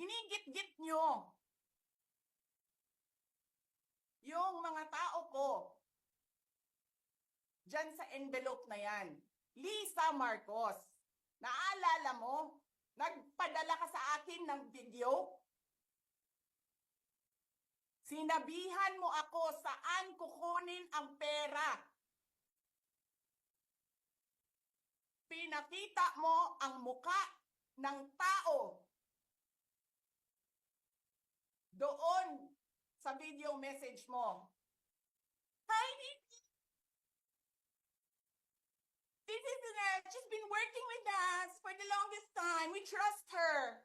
ginigit-git nyo yung mga tao ko dyan sa envelope na yan. Lisa Marcos, naalala mo, nagpadala ka sa akin ng video? Sinabihan mo ako saan kukunin ang pera. Pinakita mo ang muka ng tao doon sa video message mo. Hi, Nikki. This is uh, she's been working with us for the longest time. We trust her.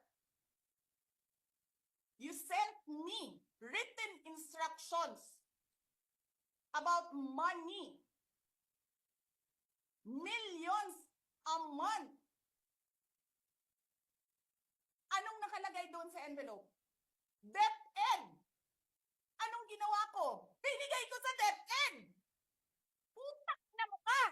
You sent me written instructions about money. Millions a month. Anong nakalagay doon sa envelope? DepEd. Anong ginawa ko? Binigay ko sa DepEd. Putak na mukha.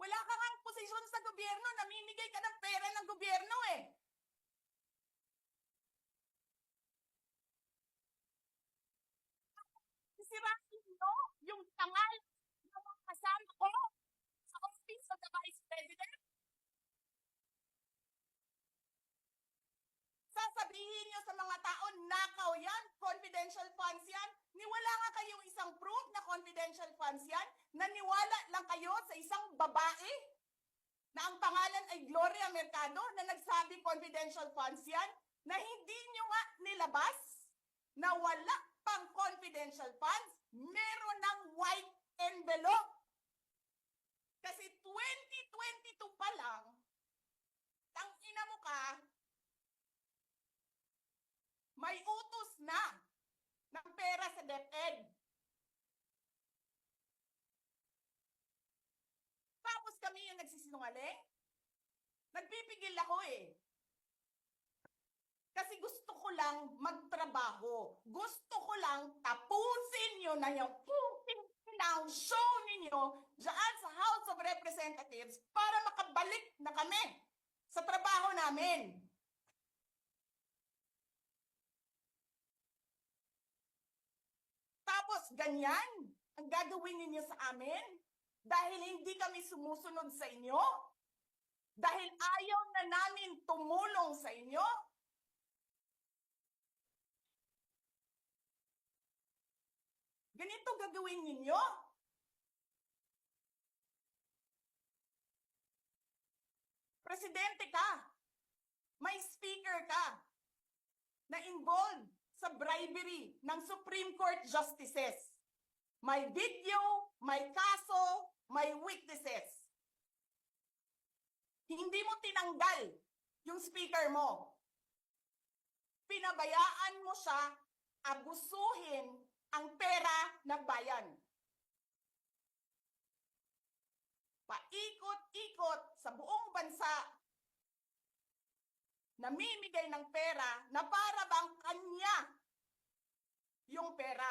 Wala ka ngang posisyon sa gobyerno, namimigay ka ng pera ng gobyerno eh. Sisirain mo yung tangal ng mga kasama ko sa office of the Vice President. Sasabihin niyo sa mga tao, nakaw yan, confidential funds yan. Niwala nga kayong isang proof na confidential funds yan. Naniwala lang kayo sa isang babae na ang pangalan ay Gloria Mercado na nagsabi confidential funds yan na hindi nyo nga nilabas na wala pang confidential funds, meron ng white envelope. Kasi 2022 pa lang, tang ina mo ka, may utos na ng pera sa DepEd. Tapos kami yung nagsisinungaling? Nagpipigil ako eh. Kasi gusto ko lang magtrabaho. Gusto ko lang tapusin nyo na yung puting ng show ninyo dyan sa House of Representatives para makabalik na kami sa trabaho namin. Tapos ganyan ang gagawin ninyo sa amin dahil hindi kami sumusunod sa inyo? Dahil ayaw na namin tumulong sa inyo? Ganito gagawin ninyo? Presidente ka. May speaker ka na involved sa bribery ng Supreme Court justices. May video, may kaso, may witnesses. Hindi mo tinanggal yung speaker mo. Pinabayaan mo siya abusuhin ang pera ng bayan. Paikot-ikot sa buong bansa namimigay ng pera na para bang yung pera.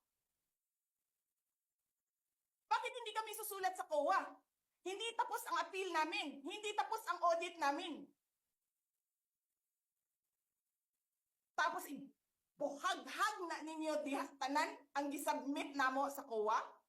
Bakit hindi kami susulat sa COA? Hindi tapos ang appeal namin. Hindi tapos ang audit namin. Tapos, i- buhag-hag na ninyo diha tanan ang gisubmit namo sa COA?